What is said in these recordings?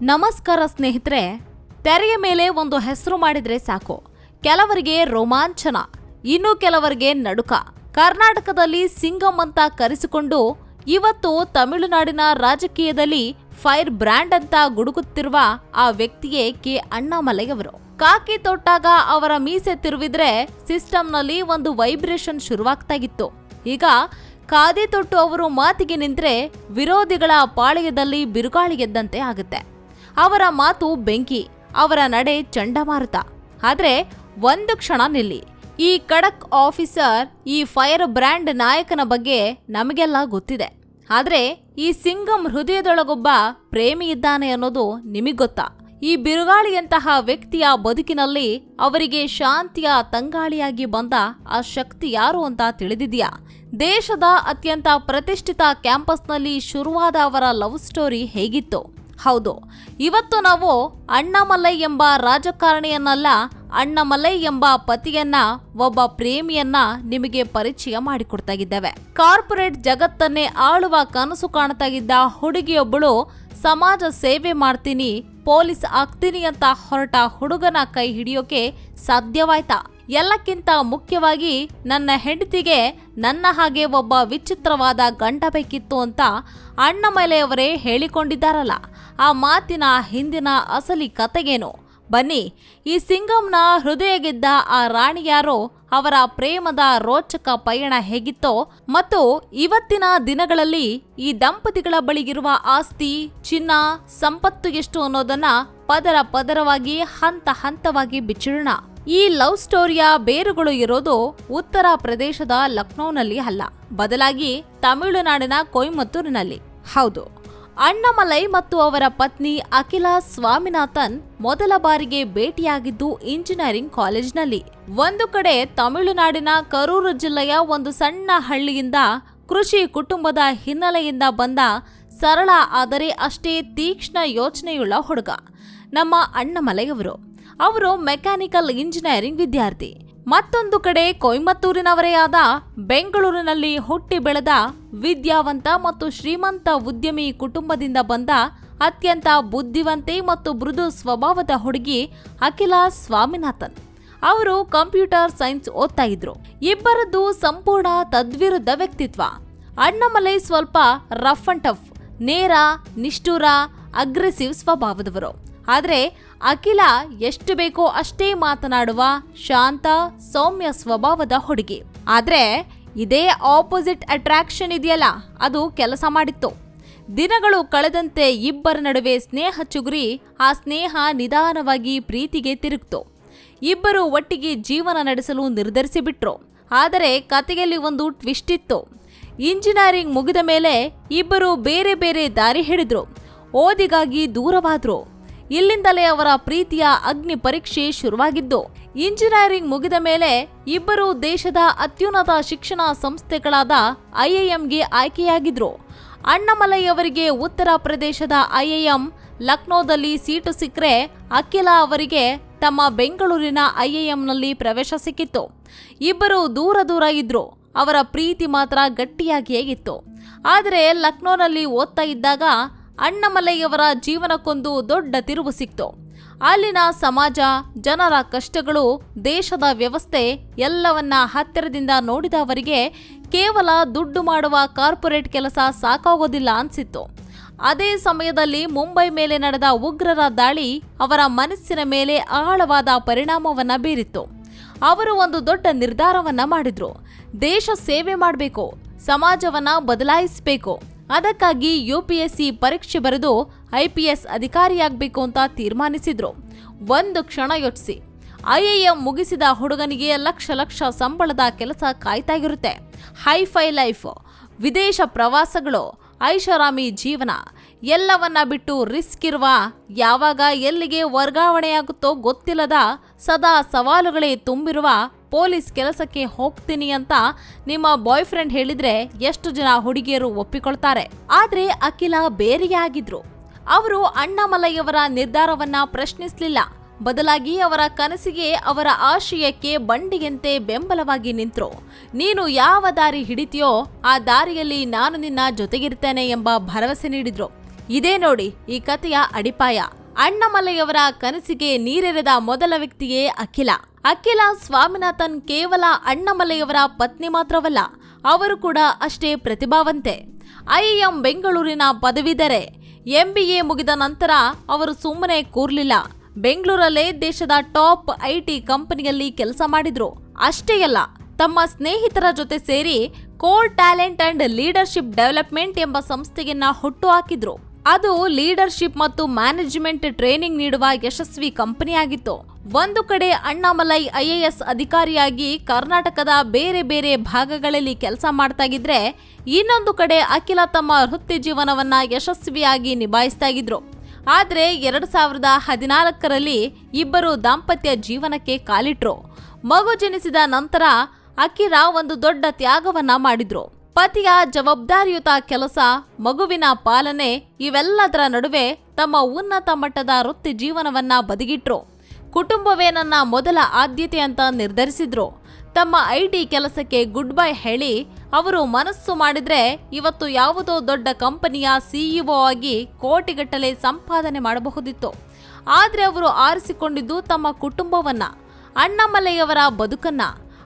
ನಮಸ್ಕಾರ ಸ್ನೇಹಿತರೆ, ತೆರೆಯ ಮೇಲೆ ಒಂದು ಹೆಸರು ಮಾಡಿದ್ರೆ ಸಾಕು. ಕೆಲವರಿಗೆ ರೋಮಾಂಚನ, ಇನ್ನು ಕೆಲವರಿಗೆ ನಡುಕ. ಕರ್ನಾಟಕದಲ್ಲಿ ಸಿಂಗಂ ಅಂತ ಕರೆಸಿಕೊಂಡು ಇವತ್ತು ತಮಿಳುನಾಡಿನ ರಾಜಕೀಯದಲ್ಲಿ ಫೈರ್ ಬ್ರ್ಯಾಂಡ್ ಅಂತ ಗುಡುಗುತ್ತಿರುವ ಆ ವ್ಯಕ್ತಿಯೇ ಕೆ. ಅಣ್ಣಾಮಲೈಯವರು ಕಾಕಿ ತೊಟ್ಟಾಗ ಅವರ ಮೀಸೆ ತಿರುವಿದ್ರೆ ಸಿಸ್ಟಮ್ನಲ್ಲಿ ಒಂದು ವೈಬ್ರೇಷನ್ ಶುರುವಾಗ್ತಾಗಿತ್ತು ಈಗ ಖಾದಿ ತೊಟ್ಟು ಅವರು ಮಾತಿಗೆ ನಿಂತರೆ ವಿರೋಧಿಗಳ ಪಾಳೆಯದಲ್ಲಿ ಬಿರುಗಾಳಿ ಗೆದ್ದಂತೆ ಆಗುತ್ತೆ. ಅವರ ಮಾತು ಬೆಂಕಿ, ಅವರ ನಡೆ ಚಂಡಮಾರುತ. ಆದರೆ ಒಂದು ಕ್ಷಣ ನಿಲ್ಲಿ. ಈ ಖಡಕ್ ಆಫೀಸರ್, ಈ ಫೈರ್ ಬ್ರ್ಯಾಂಡ್ ನಾಯಕನ ಬಗ್ಗೆ ನಮಗೆಲ್ಲ ಗೊತ್ತಿದೆ. ಆದರೆ ಈ ಸಿಂಗಂ ಹೃದಯದೊಳಗೊಬ್ಬ ಪ್ರೇಮಿ ಇದ್ದಾನೆ ಅನ್ನೋದು ನಿಮಗೊತ್ತಾ ಈ ಬಿರುಗಾಳಿಯಂತಹ ವ್ಯಕ್ತಿಯ ಬದುಕಿನಲ್ಲಿ ಅವರಿಗೆ ಶಾಂತಿಯ ತಂಗಾಳಿಯಾಗಿ ಬಂದ ಆ ಶಕ್ತಿ ಯಾರು ಅಂತ ತಿಳಿದಿದೆಯಾ? ದೇಶದ ಅತ್ಯಂತ ಪ್ರತಿಷ್ಠಿತ ಕ್ಯಾಂಪಸ್ನಲ್ಲಿ ಶುರುವಾದ ಅವರ ಲವ್ ಸ್ಟೋರಿ ಹೇಗಿತ್ತು? ಹೌದು. ಇವತ್ತು ನಾವು ಅಣ್ಣಾಮಲೈ ಎಂಬ ರಾಜಕಾರಣಿಯನ್ನಲ್ಲ, ಅಣ್ಣಾಮಲೈ ಎಂಬ ಪತಿಯನ್ನ, ಒಬ್ಬ ಪ್ರೇಮಿಯನ್ನ ನಿಮಗೆ ಪರಿಚಯ ಮಾಡಿಕೊಡ್ತಾ ಇದ್ದೇವೆ ಕಾರ್ಪೊರೇಟ್ ಜಗತ್ತನ್ನೇ ಆಳುವ ಕನಸು ಕಾಣ್ತಾಗಿದ್ದ ಹುಡುಗಿಯೊಬ್ಬಳು ಸಮಾಜ ಸೇವೆ ಮಾಡ್ತೀನಿ, ಪೊಲೀಸ್ ಆಗ್ತೀನಿ ಅಂತ ಹೊರಟ ಹುಡುಗನ ಕೈ ಹಿಡಿಯೋಕೆ ಸಾಧ್ಯವಾಯ್ತಾ? ಎಲ್ಲಕ್ಕಿಂತ ಮುಖ್ಯವಾಗಿ ನನ್ನ ಹೆಂಡತಿಗೆ ನನ್ನ ಹಾಗೆ ಒಬ್ಬ ವಿಚಿತ್ರವಾದ ಗಂಡ ಬೇಕಿತ್ತು ಅಂತ ಅಣ್ಣಮಲೆಯವರೇ ಹೇಳಿಕೊಂಡಿದ್ದಾರಲ್ಲ. ಆ ಮಾತಿನ ಹಿಂದಿನ ಅಸಲಿ ಕತೆಗೇನು? ಬನ್ನಿ, ಈ ಸಿಂಗಂನ ಹೃದಯ ಗೆದ್ದ ಆ ರಾಣಿ ಯಾರೋ, ಅವರ ಪ್ರೇಮದ ರೋಚಕ ಪಯಣ ಹೇಗಿತ್ತೋ ಮತ್ತು ಇವತ್ತಿನ ದಿನಗಳಲ್ಲಿ ಈ ದಂಪತಿಗಳ ಬಳಿಗಿರುವ ಆಸ್ತಿ, ಚಿನ್ನ, ಸಂಪತ್ತು ಎಷ್ಟು ಅನ್ನೋದನ್ನ ಪದರ ಪದರವಾಗಿ, ಹಂತ ಹಂತವಾಗಿ ಬಿಚ್ಚಿಡೋಣ. ಈ ಲವ್ ಸ್ಟೋರಿಯ ಬೇರುಗಳು ಇರೋದು ಉತ್ತರ ಪ್ರದೇಶದ ಲಕ್ನೋನಲ್ಲಿ ಅಲ್ಲ. ಬದಲಾಗಿ ತಮಿಳುನಾಡಿನ ಕೊಯಮತ್ತೂರಿನಲ್ಲಿ ಹೌದು. ಅಣ್ಣಮಲೈ ಮತ್ತು ಅವರ ಪತ್ನಿ ಅಖಿಲ ಸ್ವಾಮಿನಾಥನ್ ಮೊದಲ ಬಾರಿಗೆ ಭೇಟಿಯಾಗಿದ್ದು ಇಂಜಿನಿಯರಿಂಗ್ ಕಾಲೇಜ್ನಲ್ಲಿ. ಒಂದು ಕಡೆ ತಮಿಳುನಾಡಿನ ಕರೂರು ಜಿಲ್ಲೆಯ ಒಂದು ಸಣ್ಣ ಹಳ್ಳಿಯಿಂದ ಕೃಷಿ ಕುಟುಂಬದ ಹಿನ್ನೆಲೆಯಿಂದ ಬಂದ ಸರಳ ಆದರೆ ಅಷ್ಟೇ ತೀಕ್ಷ್ಣ ಯೋಚನೆಯುಳ್ಳ ಹುಡುಗ. ನಮ್ಮ ಅಣ್ಣಮಲೈಯವರು ಅವರು. ಮೆಕ್ಯಾನಿಕಲ್ ಇಂಜಿನಿಯರಿಂಗ್ ವಿದ್ಯಾರ್ಥಿ. ಮತ್ತೊಂದು ಕಡೆ ಕೊಯಮತ್ತೂರಿನವರೇ ಆದ ಬೆಂಗಳೂರಿನಲ್ಲಿ ಹುಟ್ಟಿ ಬೆಳೆದ ವಿದ್ಯಾವಂತ ಮತ್ತು ಶ್ರೀಮಂತ ಉದ್ಯಮಿ ಕುಟುಂಬದಿಂದ ಬಂದ ಅತ್ಯಂತ ಬುದ್ಧಿವಂತೆ ಮತ್ತು ಮೃದು ಸ್ವಭಾವದ ಹುಡುಗಿ ಅಖಿಲ ಸ್ವಾಮಿನಾಥನ್. ಅವರು ಕಂಪ್ಯೂಟರ್ ಸೈನ್ಸ್ ಓದ್ತಾ ಇದ್ರು. ಇಬ್ಬರದ್ದು ಸಂಪೂರ್ಣ ತದ್ವಿರುದ್ಧ ವ್ಯಕ್ತಿತ್ವ. ಅಣ್ಣಮಲೈ ಸ್ವಲ್ಪ ರಫ್ ಅಂಡ್ ಟಫ್, ನೇರ, ನಿಷ್ಠುರ, ಅಗ್ರೆಸಿವ್ ಸ್ವಭಾವದವರು. ಆದರೆ ಅಖಿಲ ಎಷ್ಟು ಬೇಕೋ ಅಷ್ಟೇ ಮಾತನಾಡುವ ಶಾಂತ, ಸೌಮ್ಯ ಸ್ವಭಾವದ ಹುಡುಗಿ. ಆದ್ರೆ ಇದೇ ಆಪೋಸಿಟ್ ಅಟ್ರಾಕ್ಷನ್ ಇದೆಯಲ್ಲ, ಅದು ಕೆಲಸ ಮಾಡಿತ್ತು. ದಿನಗಳು ಕಳೆದಂತೆ ಇಬ್ಬರ ನಡುವೆ ಸ್ನೇಹ ಚುಗುರಿ, ಆ ಸ್ನೇಹ ನಿಧಾನವಾಗಿ ಪ್ರೀತಿಗೆ ತಿರುಗ್ತು. ಇಬ್ಬರು ಒಟ್ಟಿಗೆ ಜೀವನ ನಡೆಸಲು ನಿರ್ಧರಿಸಿಬಿಟ್ರು. ಆದರೆ ಕತೆಯಲ್ಲಿ ಒಂದು ಟ್ವಿಸ್ಟ್ ಇತ್ತು. ಇಂಜಿನಿಯರಿಂಗ್ ಮುಗಿದ ಮೇಲೆ ಇಬ್ಬರು ಬೇರೆ ಬೇರೆ ದಾರಿ ಹಿಡಿದ್ರು. ಓದಿಗಾಗಿ ದೂರವಾದ್ರು. ಇಲ್ಲಿಂದಲೇ ಅವರ ಪ್ರೀತಿಯ ಅಗ್ನಿ ಪರೀಕ್ಷೆ ಶುರುವಾಗಿದ್ದು. ಇಂಜಿನಿಯರಿಂಗ್ ಮುಗಿದ ಮೇಲೆ ಇಬ್ಬರು ದೇಶದ ಅತ್ಯುನ್ನತ ಶಿಕ್ಷಣ ಸಂಸ್ಥೆಗಳಾದ ಐಐಎಂಗೆ ಆಯ್ಕೆಯಾಗಿದ್ರು. ಅಣ್ಣಮಲೈ ಅವರಿಗೆ ಉತ್ತರ ಪ್ರದೇಶದ ಐಐಎಂ ಲಕ್ನೋದಲ್ಲಿ ಸೀಟು ಸಿಕ್ಕರೆ ಅಖಿಲ ಅವರಿಗೆ ತಮ್ಮ ಬೆಂಗಳೂರಿನ ಐಐಎಂನಲ್ಲಿ ಪ್ರವೇಶ ಸಿಕ್ಕಿತ್ತು. ಇಬ್ಬರು ದೂರ ದೂರ ಇದ್ರು. ಅವರ ಪ್ರೀತಿ ಮಾತ್ರ ಗಟ್ಟಿಯಾಗಿಯೇ ಇತ್ತು. ಆದರೆ ಲಕ್ನೋನಲ್ಲಿ ಓದ್ತಾ ಇದ್ದಾಗ ಅಣ್ಣಮಲೈಯವರ ಜೀವನಕ್ಕೊಂದು ದೊಡ್ಡ ತಿರುವು ಸಿಕ್ತು. ಅಲ್ಲಿನ ಸಮಾಜ, ಜನರ ಕಷ್ಟಗಳು, ದೇಶದ ವ್ಯವಸ್ಥೆ ಎಲ್ಲವನ್ನ ಹತ್ತಿರದಿಂದ ನೋಡಿದವರಿಗೆ ಕೇವಲ ದುಡ್ಡು ಮಾಡುವ ಕಾರ್ಪೊರೇಟ್ ಕೆಲಸ ಸಾಕಾಗೋದಿಲ್ಲ ಅನ್ಸಿತ್ತು. ಅದೇ ಸಮಯದಲ್ಲಿ ಮುಂಬೈ ಮೇಲೆ ನಡೆದ ಉಗ್ರರ ದಾಳಿ ಅವರ ಮನಸ್ಸಿನ ಮೇಲೆ ಆಳವಾದ ಪರಿಣಾಮವನ್ನ ಬೀರಿತ್ತು. ಅವರು ಒಂದು ದೊಡ್ಡ ನಿರ್ಧಾರವನ್ನ ಮಾಡಿದ್ರು. ದೇಶ ಸೇವೆ ಮಾಡಬೇಕು, ಸಮಾಜವನ್ನ ಬದಲಾಯಿಸಬೇಕು. ಅದಕ್ಕಾಗಿ ಯು ಪಿ ಎಸ್ ಸಿ ಪರೀಕ್ಷೆ ಬರೆದು ಐ ಪಿ ಎಸ್ ಅಧಿಕಾರಿಯಾಗಬೇಕು ಅಂತ ತೀರ್ಮಾನಿಸಿದ್ರು. ಒಂದು ಕ್ಷಣ ಯೋಚಿಸಿ. ಐಎಎಂ ಮುಗಿಸಿದ ಹುಡುಗನಿಗೆ ಲಕ್ಷ ಲಕ್ಷ ಸಂಬಳದ ಕೆಲಸ ಕಾಯ್ತಾಗಿರುತ್ತೆ ಹೈಫೈ ಲೈಫ್. ವಿದೇಶ ಪ್ರವಾಸಗಳು. ಐಷಾರಾಮಿ ಜೀವನ ಎಲ್ಲವನ್ನ ಬಿಟ್ಟು ರಿಸ್ಕ್ ಇರುವ ಯಾವಾಗ ಎಲ್ಲಿಗೆ ವರ್ಗಾವಣೆಯಾಗುತ್ತೋ ಗೊತ್ತಿಲ್ಲದ ಸದಾ ಸವಾಲುಗಳೇ ತುಂಬಿರುವ ಪೊಲೀಸ್ ಕೆಲಸಕ್ಕೆ ಹೋಗ್ತೀನಿ ಅಂತ ನಿಮ್ಮ ಬಾಯ್ ಫ್ರೆಂಡ್ ಹೇಳಿದ್ರೆ ಎಷ್ಟು ಜನ ಹುಡುಗಿಯರು ಒಪ್ಪಿಕೊಳ್ತಾರೆ. ಆದ್ರೆ ಅಖಿಲ ಬೇರೆಯಾಗಿದ್ರು. ಅವರು ಅಣ್ಣಾಮಲೈಯವರ ನಿರ್ಧಾರವನ್ನ ಪ್ರಶ್ನಿಸಲಿಲ್ಲ. ಬದಲಾಗಿ ಅವರ ಕನಸಿಗೆ ಅವರ ಆಶಯಕ್ಕೆ ಬಂಡಿಗೆಂತೆ ಬೆಂಬಲವಾಗಿ ನಿಂತರು. ನೀನು ಯಾವ ದಾರಿ ಹಿಡಿತೀಯೋ ಆ ದಾರಿಯಲ್ಲಿ ನಾನು ನಿನ್ನ ಜೊತೆಗಿರ್ತೇನೆ ಎಂಬ ಭರವಸೆ ನೀಡಿದ್ರು. ಇದೇ ನೋಡಿ ಈ ಕಥೆಯ ಅಡಿಪಾಯ. ಅಣ್ಣಮಲೈಯವರ ಕನಸಿಗೆ ನೀರೆರೆದ ಮೊದಲ ವ್ಯಕ್ತಿಯೇ ಅಖಿಲ. ಅಖಿಲ ಸ್ವಾಮಿನಾಥನ್ ಕೇವಲ ಅಣ್ಣಮಲೈಯವರ ಪತ್ನಿ ಮಾತ್ರವಲ್ಲ, ಅವರು ಕೂಡ ಅಷ್ಟೇ ಪ್ರತಿಭಾವಂತೆ. ಐಎಂ ಬೆಂಗಳೂರಿನ ಪದವಿದರೆ ಎಂಬಿಎ ಮುಗಿದ ನಂತರ ಅವರು ಸುಮ್ಮನೆ ಕೂರ್ಲಿಲ್ಲ. ಬೆಂಗಳೂರಲ್ಲೇ ದೇಶದ ಟಾಪ್ ಐಟಿ ಕಂಪನಿಯಲ್ಲಿ ಕೆಲಸ ಮಾಡಿದ್ರು. ಅಷ್ಟೇ ಅಲ್ಲ, ತಮ್ಮ ಸ್ನೇಹಿತರ ಜೊತೆ ಸೇರಿ core talent and leadership development ಎಂಬ ಸಂಸ್ಥೆಯನ್ನ ಹುಟ್ಟು ಹಾಕಿದ್ರು. ಅದು ಲೀಡರ್ಶಿಪ್ ಮತ್ತು ಮ್ಯಾನೇಜ್ಮೆಂಟ್ ಟ್ರೈನಿಂಗ್ ನೀಡುವ ಯಶಸ್ವಿ ಕಂಪನಿಯಾಗಿತ್ತು. ಒಂದು ಕಡೆ ಅಣ್ಣಾಮಲೈ ಐಎಎಸ್ ಅಧಿಕಾರಿಯಾಗಿ ಕರ್ನಾಟಕದ ಬೇರೆ ಬೇರೆ ಭಾಗಗಳಲ್ಲಿ ಕೆಲಸ ಮಾಡ್ತಾಗಿದ್ರೆ ಇನ್ನೊಂದು ಕಡೆ ಅಖಿಲ ತಮ್ಮ ವೃತ್ತಿ ಜೀವನವನ್ನ ಯಶಸ್ವಿಯಾಗಿ ನಿಭಾಯಿಸ್ತಾ ಇದ್ರು. ಆದ್ರೆ ಎರಡು ಸಾವಿರದ ಹದಿನಾಲ್ಕರಲ್ಲಿ ಇಬ್ಬರು ದಾಂಪತ್ಯ ಜೀವನಕ್ಕೆ ಕಾಲಿಟ್ರು. ಮಗು ಜನಿಸಿದ ನಂತರ ಅಕಿರಾ ಒಂದು ದೊಡ್ಡ ತ್ಯಾಗವನ್ನ ಮಾಡಿದ್ರು. ಪತಿಯ ಜವಾಬ್ದಾರಿಯುತ ಕೆಲಸ, ಮಗುವಿನ ಪಾಲನೆ ಇವೆಲ್ಲದರ ನಡುವೆ ತಮ್ಮ ಉನ್ನತ ಮಟ್ಟದ ವೃತ್ತಿ ಜೀವನವನ್ನ ಬದಿಗಿಟ್ರು. ಕುಟುಂಬವೇ ನನ್ನ ಮೊದಲ ಆದ್ಯತೆ ಅಂತ ನಿರ್ಧರಿಸಿದ್ರು. ತಮ್ಮ ಐಟಿ ಕೆಲಸಕ್ಕೆ ಗುಡ್ ಬೈ ಹೇಳಿ ಅವರು ಮನಸ್ಸು ಮಾಡಿದ್ರೆ ಇವತ್ತು ಯಾವುದೋ ದೊಡ್ಡ ಕಂಪನಿಯ ಸಿಇಒ ಆಗಿ ಕೋಟಿಗಟ್ಟಲೆ ಸಂಪಾದನೆ ಮಾಡಬಹುದಿತ್ತು. ಆದರೆ ಅವರು ಆರಿಸಿಕೊಂಡಿದ್ದು ತಮ್ಮ ಕುಟುಂಬವನ್ನ, ಅಣ್ಣಾಮಲೈಯವರ ಬದುಕನ್ನ.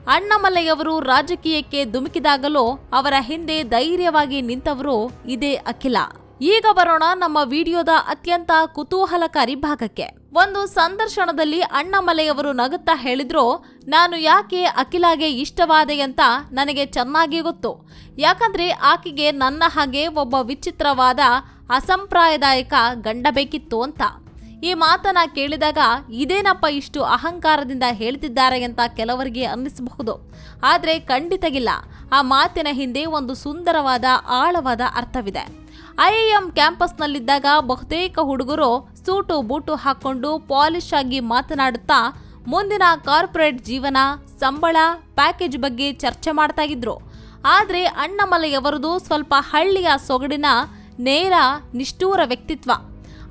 ಅಣ್ಣಮಲೆಯವರು ರಾಜಕೀಯಕ್ಕೆ ಧುಮುಕಿದಾಗಲೂ ಅವರ ಹಿಂದೆ ಧೈರ್ಯವಾಗಿ ನಿಂತವರು ಇದೇ ಅಖಿಲ. ಈಗ ಬರೋಣ ನಮ್ಮ ವಿಡಿಯೋದ ಅತ್ಯಂತ ಕುತೂಹಲಕಾರಿ ಭಾಗಕ್ಕೆ. ಒಂದು ಸಂದರ್ಶನದಲ್ಲಿ ಅಣ್ಣಮಲೆಯವರು ನಗುತ್ತಾ ಹೇಳಿದ್ರು, ನಾನು ಯಾಕೆ ಅಖಿಲಾಗೆ ಇಷ್ಟವಾದೆ ಅಂತ ನನಗೆ ಚೆನ್ನಾಗಿ ಗೊತ್ತು. ಯಾಕಂದ್ರೆ ಆಕೆಗೆ ನನ್ನ ಹಾಗೆ ಒಬ್ಬ ವಿಚಿತ್ರವಾದ, ಅಸಂಪ್ರಾಯದಾಯಕ ಗಂಡ ಬೇಕಿತ್ತು ಅಂತ. ಈ ಮಾತನ್ನ ಕೇಳಿದಾಗ ಇದೇನಪ್ಪ ಇಷ್ಟು ಅಹಂಕಾರದಿಂದ ಹೇಳ್ತಿದ್ದಾರೆ ಅಂತ ಕೆಲವರಿಗೆ ಅನ್ನಿಸಬಹುದು. ಆದರೆ ಖಂಡಿತಗಿಲ್ಲ. ಆ ಮಾತಿನ ಹಿಂದೆ ಒಂದು ಸುಂದರವಾದ ಆಳವಾದ ಅರ್ಥವಿದೆ. ಐಎಂ ಕ್ಯಾಂಪಸ್ನಲ್ಲಿದ್ದಾಗ ಬಹುತೇಕ ಹುಡುಗರು ಸೂಟು ಬೂಟು ಹಾಕೊಂಡು ಪಾಲಿಶ್ ಆಗಿ ಮಾತನಾಡುತ್ತಾ ಮುಂದಿನ ಕಾರ್ಪೊರೇಟ್ ಜೀವನ, ಸಂಬಳ, ಪ್ಯಾಕೇಜ್ ಬಗ್ಗೆ ಚರ್ಚೆ ಮಾಡ್ತಾ ಇದ್ರು. ಆದ್ರೆ ಅಣ್ಣಮಲೆಯವರದು ಸ್ವಲ್ಪ ಹಳ್ಳಿಯ ಸೊಗಡಿನ ನೇರ, ನಿಷ್ಠೂರ ವ್ಯಕ್ತಿತ್ವ.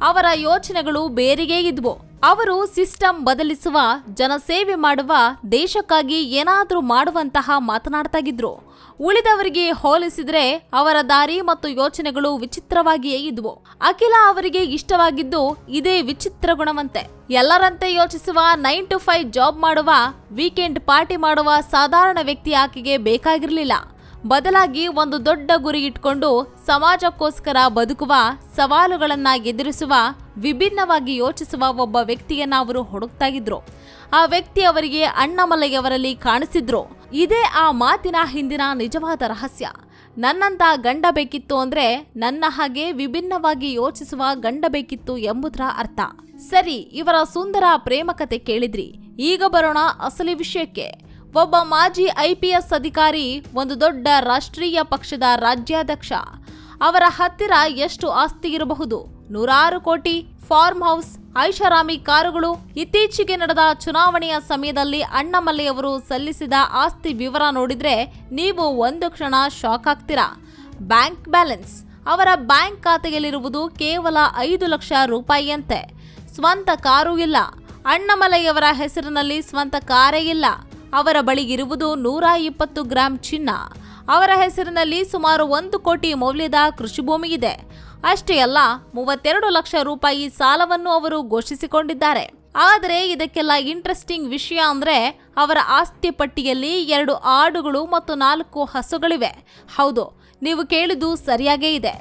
ಅವರ ಯೋಚನೆಗಳು ಬೇರೆಗೇ ಇದ್ವು. ಅವರು ಸಿಸ್ಟಮ್ ಬದಲಿಸುವ, ಜನಸೇವೆ ಮಾಡುವ ದೇಶಕ್ಕಾಗಿ ಏನಾದರೂ ಮಾಡುವಂತಹ ಮಾತನಾಡ್ತಾಗಿದ್ರು ಉಳಿದವರಿಗೆ ಹೋಲಿಸಿದ್ರೆ ಅವರ ದಾರಿ ಮತ್ತು ಯೋಚನೆಗಳು ವಿಚಿತ್ರವಾಗಿಯೇ ಇದ್ವು. ಅಖಿಲ ಅವರಿಗೆ ಇಷ್ಟವಾಗಿದ್ದು ಇದೇ ವಿಚಿತ್ರ ಗುಣವಂತೆ. ಎಲ್ಲರಂತೆ ಯೋಚಿಸುವ ನೈನ್ ಟು ಫೈವ್ ಜಾಬ್ ಮಾಡುವ, ವೀಕೆಂಡ್ ಪಾರ್ಟಿ ಮಾಡುವ ಸಾಧಾರಣ ವ್ಯಕ್ತಿ ಆಕೆಗೆ ಬೇಕಾಗಿರಲಿಲ್ಲ. ಬದಲಾಗಿ ಒಂದು ದೊಡ್ಡ ಗುರಿ ಇಟ್ಕೊಂಡು ಸಮಾಜಕ್ಕೋಸ್ಕರ ಬದುಕುವ, ಸವಾಲುಗಳನ್ನ ಎದುರಿಸುವ, ವಿಭಿನ್ನವಾಗಿ ಯೋಚಿಸುವ ಒಬ್ಬ ವ್ಯಕ್ತಿಯನ್ನ ಅವರು ಹುಡುಕ್ತಾ ಇದ್ರು. ಆ ವ್ಯಕ್ತಿ ಅವರಿಗೆ ಅಣ್ಣಮಲೈಯವರಲ್ಲಿ ಕಾಣಿಸಿದ್ರು. ಇದೇ ಆ ಮಾತಿನ ಹಿಂದಿನ ನಿಜವಾದ ರಹಸ್ಯ. ನನ್ನಂತ ಗಂಡ ಬೇಕಿತ್ತು ಅಂದ್ರೆ ನನ್ನ ಹಾಗೆ ವಿಭಿನ್ನವಾಗಿ ಯೋಚಿಸುವ ಗಂಡ ಬೇಕಿತ್ತು ಎಂಬುದರ ಅರ್ಥ. ಸರಿ, ಇವರ ಸುಂದರ ಪ್ರೇಮ ಕತೆ ಕೇಳಿದ್ರಿ. ಈಗ ಬರೋಣ ಅಸಲಿ ವಿಷಯಕ್ಕೆ. ಒಬ್ಬ ಮಾಜಿ ಐಪಿಎಸ್ ಅಧಿಕಾರಿ, ಒಂದು ದೊಡ್ಡ ರಾಷ್ಟ್ರೀಯ ಪಕ್ಷದ ರಾಜ್ಯಾಧ್ಯಕ್ಷ. ಅವರ ಹತ್ತಿರ ಎಷ್ಟು ಆಸ್ತಿ ಇರಬಹುದು? ನೂರಾರು ಕೋಟಿ ಫಾರ್ಮ್ ಹೌಸ್, ಐಷಾರಾಮಿ ಕಾರುಗಳು ಇತ್ತೀಚೆಗೆ ನಡೆದ ಚುನಾವಣೆಯ ಸಮಯದಲ್ಲಿ ಅಣ್ಣಮಲೆಯವರು ಸಲ್ಲಿಸಿದ ಆಸ್ತಿ ವಿವರ ನೋಡಿದ್ರೆ ನೀವು ಒಂದು ಕ್ಷಣ ಶಾಕ್ ಆಗ್ತೀರಾ. ಬ್ಯಾಂಕ್ ಬ್ಯಾಲೆನ್ಸ್, ಅವರ ಬ್ಯಾಂಕ್ ಖಾತೆಯಲ್ಲಿರುವುದು ಕೇವಲ ಐದು ಲಕ್ಷ ರೂಪಾಯಿಯಂತೆ. ಸ್ವಂತ ಕಾರು ಇಲ್ಲ. ಅಣ್ಣಮಲೈಯವರ ಹೆಸರಿನಲ್ಲಿ ಸ್ವಂತ ಕಾರೇ ಇಲ್ಲ. ಅವರ ಬಳಿ ಇರುವುದು ನೂರ ಇಪ್ಪತ್ತು ಗ್ರಾಂ ಚಿನ್ನ. ಅವರ ಹೆಸರಿನಲ್ಲಿ ಸುಮಾರು ಒಂದು ಕೋಟಿ ಮೌಲ್ಯದ ಕೃಷಿ ಭೂಮಿ ಇದೆ. ಅಷ್ಟೇ ಅಲ್ಲ, ಮೂವತ್ತೆರಡು ಲಕ್ಷ ರೂಪಾಯಿ ಸಾಲವನ್ನು ಅವರು ಘೋಷಿಸಿಕೊಂಡಿದ್ದಾರೆ. ಆದರೆ ಇದಕ್ಕೆಲ್ಲ ಇಂಟ್ರೆಸ್ಟಿಂಗ್ ವಿಷಯ ಅಂದ್ರೆ ಅವರ ಆಸ್ತಿ ಪಟ್ಟಿಯಲ್ಲಿ ಎರಡು ಆಡುಗಳು ಮತ್ತು ನಾಲ್ಕು ಹಸುಗಳಿವೆ. ಹೌದು, ನೀವು ಕೇಳಿದ್ದು ಸರಿಯಾಗೇ ಇದೆ.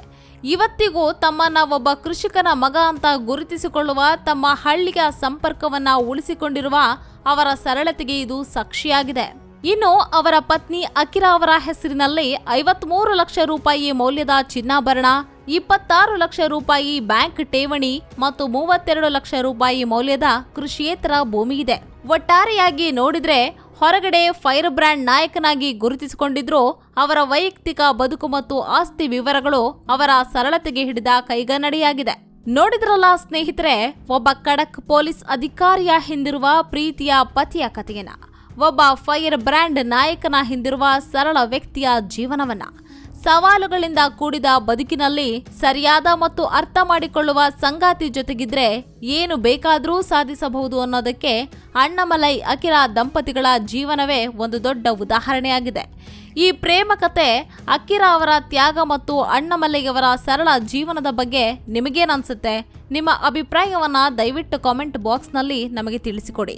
ಇವತ್ತಿಗೂ ತಮ್ಮನ್ನ ಒಬ್ಬ ಕೃಷಿಕನ ಮಗ ಅಂತ ಗುರುತಿಸಿಕೊಳ್ಳುವ, ತಮ್ಮ ಹಳ್ಳಿಯ ಸಂಪರ್ಕವನ್ನ ಉಳಿಸಿಕೊಂಡಿರುವ ಅವರ ಸರಳತೆಗೆ ಇದು ಸಾಕ್ಷಿಯಾಗಿದೆ. ಇನ್ನು ಅವರ ಪತ್ನಿ ಅಕಿರಾ ಅವರ ಹೆಸರಿನಲ್ಲಿ ಐವತ್ಮೂರು ಲಕ್ಷ ರೂಪಾಯಿ ಮೌಲ್ಯದ ಚಿನ್ನಾಭರಣ ಇಪ್ಪತ್ತಾರು ಲಕ್ಷ ರೂಪಾಯಿ ಬ್ಯಾಂಕ್ ಠೇವಣಿ ಮತ್ತು ಮೂವತ್ತೆರಡು ಲಕ್ಷ ರೂಪಾಯಿ ಮೌಲ್ಯದ ಕೃಷಿಯೇತರ ಭೂಮಿ ಇದೆ. ಒಟ್ಟಾರೆಯಾಗಿ ನೋಡಿದ್ರೆ ಹೊರಗಡೆ ಫೈರ್ ಬ್ರ್ಯಾಂಡ್ ನಾಯಕನಾಗಿ ಗುರುತಿಸಿಕೊಂಡಿದ್ರು, ಅವರ ವೈಯಕ್ತಿಕ ಬದುಕು ಮತ್ತು ಆಸ್ತಿ ವಿವರಗಳು ಅವರ ಸರಳತೆಗೆ ಹಿಡಿದ ಕೈಗನ್ನಡಿಯಾಗಿದೆ. ನೋಡಿದ್ರಲ್ಲ ಸ್ನೇಹಿತರೆ, ಒಬ್ಬ ಖಡಕ್ ಪೊಲೀಸ್ ಅಧಿಕಾರಿಯ ಹಿಂದಿರುವ ಪ್ರೀತಿಯ ಪತಿಯ ಕಥೆಯನ್ನ. ಒಬ್ಬ ಫೈರ್ ಬ್ರ್ಯಾಂಡ್ ನಾಯಕನ ಹಿಂದಿರುವ ಸರಳ ವ್ಯಕ್ತಿಯ ಜೀವನವನ್ನ. ಸವಾಲುಗಳಿಂದ ಕೂಡಿದ ಬದುಕಿನಲ್ಲಿ ಸರಿಯಾದ ಮತ್ತು ಅರ್ಥ ಮಾಡಿಕೊಳ್ಳುವ ಸಂಗಾತಿ ಜೊತೆಗಿದ್ರೆ ಏನು ಬೇಕಾದರೂ ಸಾಧಿಸಬಹುದು ಅನ್ನೋದಕ್ಕೆ ಅಣ್ಣಮಲೈ ಅಖಿರ ದಂಪತಿಗಳ ಜೀವನವೇ ಒಂದು ದೊಡ್ಡ ಉದಾಹರಣೆಯಾಗಿದೆ. ಈ ಪ್ರೇಮ ಕತೆ ಅಕ್ಕಿರ ಅವರ ತ್ಯಾಗ ಮತ್ತು ಅಣ್ಣಮಲ್ಲಿಗೆಯವರ ಸರಳ ಜೀವನದ ಬಗ್ಗೆ ನಿಮಗೇನನ್ಸುತ್ತೆ? ನಿಮ್ಮ ಅಭಿಪ್ರಾಯವನ್ನು ದಯವಿಟ್ಟು ಕಾಮೆಂಟ್ ಬಾಕ್ಸ್ನಲ್ಲಿ ನಮಗೆ ತಿಳಿಸಿಕೊಡಿ.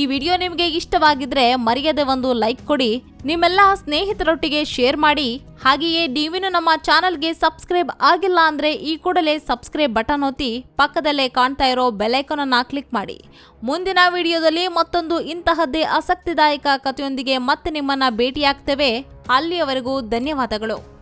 ಈ ವಿಡಿಯೋ ನಿಮಗೆ ಇಷ್ಟವಾಗಿದ್ದರೆ ಮರೆಯದೆ ಒಂದು ಲೈಕ್ ಕೊಡಿ. ನಿಮ್ಮೆಲ್ಲ ಸ್ನೇಹಿತರೊಟ್ಟಿಗೆ ಶೇರ್ ಮಾಡಿ. ಹಾಗೆಯೇ ನೀವಿನ್ನು ನಮ್ಮ ಚಾನಲ್ಗೆ ಸಬ್ಸ್ಕ್ರೈಬ್ ಆಗಿಲ್ಲ ಅಂದರೆ ಈ ಕೂಡಲೇ ಸಬ್ಸ್ಕ್ರೈಬ್ ಬಟನ್ ಒತ್ತಿ ಪಕ್ಕದಲ್ಲೇ ಕಾಣ್ತಾ ಇರೋ ಬೆಲೈಕನನ್ನು ಕ್ಲಿಕ್ ಮಾಡಿ. ಮುಂದಿನ ವಿಡಿಯೋದಲ್ಲಿ ಮತ್ತೊಂದು ಇಂತಹದ್ದೇ ಆಸಕ್ತಿದಾಯಕ ಕಥೆಯೊಂದಿಗೆ ಮತ್ತೆ ನಿಮ್ಮನ್ನ ಭೇಟಿಯಾಗ್ತೇವೆ. ಅಲ್ಲಿಯವರೆಗೂ ಧನ್ಯವಾದಗಳು.